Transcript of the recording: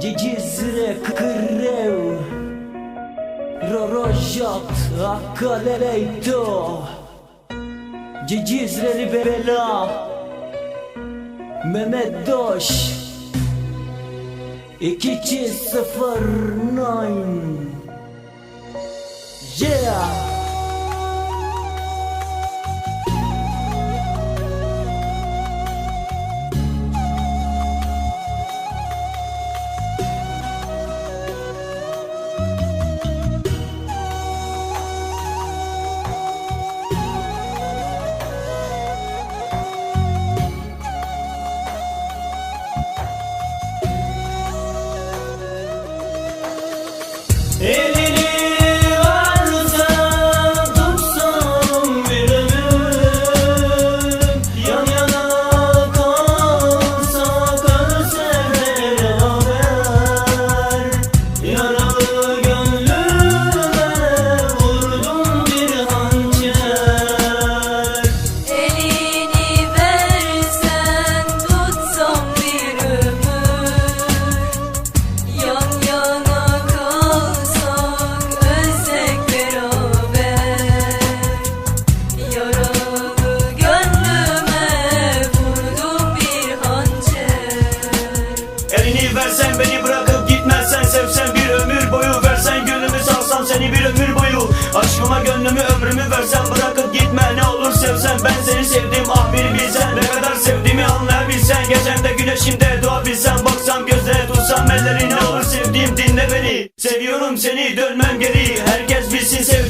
Cicizre kırrev Rorojat akkaleleyto Cicizreli bela. Mehmet Doş. 209 Yeah. Yeah. güneşimde doğabilsem Baksam gözlere tutsam ellerine olur sevdiğim dinle beni. Seviyorum seni dönmem geri. Herkes bilsin sev